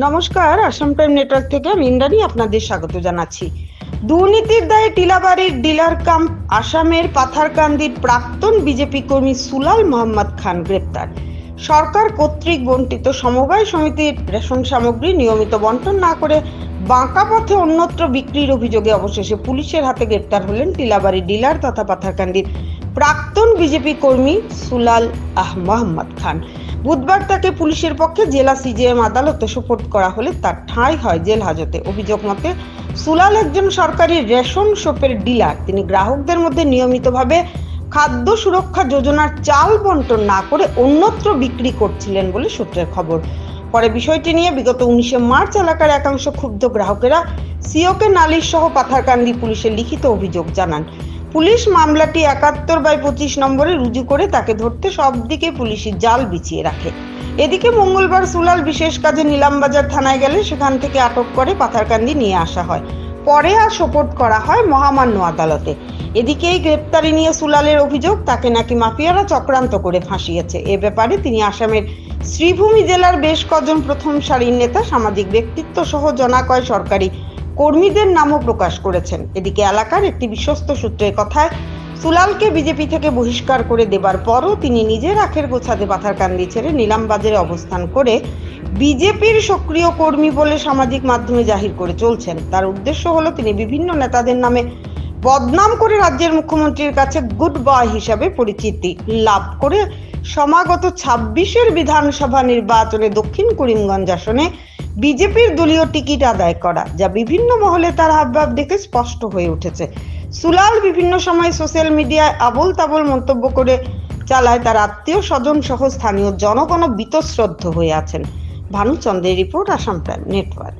নমস্কার, Assam time network থেকে আমি ইন্দ্রাণী আপনাদের স্বাগত জানাচ্ছি। দুর্নীতির দায়ে টিলাবাড়ির ডিলার কাম আসামের পাথারকান্দির প্রাক্তন বিজেপি কর্মী সুলাল মোহাম্মদ খান গ্রেপ্তার। সরকার কর্তৃক বন্টিত সমবায় সমিতির রেশন সামগ্রী নিয়মিত বন্টন না করে বাঁকা পথে অন্যত্র বিক্রির অভিযোগে অবশেষে পুলিশের হাতে গ্রেপ্তার হলেন টিলাবাড়ি ডিলার তথা পাথারকান্দির প্রাক্তন বিজেপি কর্মী সুলাল আহ মোহাম্মদ খান। বুধবার তাকে পুলিশের পক্ষে জেলা সিজিএম আদালতে সোপর্দ করা হলে তার ঠাঁই হয় জেল হাজতে। অভিযোগ মতে, সুলাল একজন সরকারি রেশন শপের ডিলার। তিনি গ্রাহকদের মধ্যে নিয়মিতভাবে খাদ্য সুরক্ষা যোজনার চাল বন্টন না করে অন্যত্র বিক্রি করছিলেন বলে সূত্রের খবর। পরে বিষয়টি নিয়ে বিগত উনিশে মার্চ এলাকার একাংশ ক্ষুব্ধ গ্রাহকেরা সিওকে নালিশ সহ পাথারকান্দি পুলিশের লিখিত অভিযোগ জানান। পুলিশ মামলাটি একাত্তর বাই পঁচিশ নম্বরে রুজু করে তাকে ধরতে সব দিকে পুলিশের জাল বিছিয়ে রাখে। এদিকে মঙ্গলবার সুলাল বিশেষ কাজে নিলামবাজার থানায় গেলে সেখান থেকে আটক করে পাথারকান্দি নিয়ে আসা হয়। পরে আর সোপোর্ট করা হয় মহামান্য আদালতে। এদিকে এই গ্রেপ্তারি নিয়ে সুলালের অভিযোগ, তাকে নাকি মাফিয়ারা চক্রান্ত করে ফাঁসিয়েছে। এ ব্যাপারে তিনি আসামের শ্রীভূমি জেলার বেশ কজন প্রথম সারির নেতা, সামাজিক ব্যক্তিত্ব সহ জনাকয় সরকারি কর্মীদের নামও প্রকাশ করেছেন। এদিকে এলাকার একটি বিশ্বস্ত সূত্রের কথায় সুলালকে বিজেপি থেকে বহিষ্কার করে দেবার পরও তিনি নিজের আখের গোছাতে পাথারকান্দি ছেড়ে নিলামবাজারে অবস্থান করে বিজেপির সক্রিয় কর্মী বলে সামাজিক মাধ্যমে জাহির করে চলছেন। তার উদ্দেশ্য হলো তিনি বিভিন্ন নেতাদের নামে বদনাম করে রাজ্যের মুখ্যমন্ত্রীর কাছে গুড বয় হিসাবে পরিচিতি লাভ করে সমাগত ছাব্বিশের বিধানসভা নির্বাচনে দক্ষিণ করিমগঞ্জ আসনে বিজেপির দলীয় টিকিট আদায় করা, যা বিভিন্ন মহলে তার হাবভাব দেখে স্পষ্ট হয়ে উঠেছে। সুলাল বিভিন্ন সময় সোশ্যাল মিডিয়ায় আবল তাবল মন্তব্য করে চালায় তার আত্মীয় স্বজন সহ স্থানীয় জনগণ বিতশ্রদ্ধ হয়ে আছেন। ভানুচন্দ্রের রিপোর্ট, আসাম প্রাইম, নেটওয়ার্ক।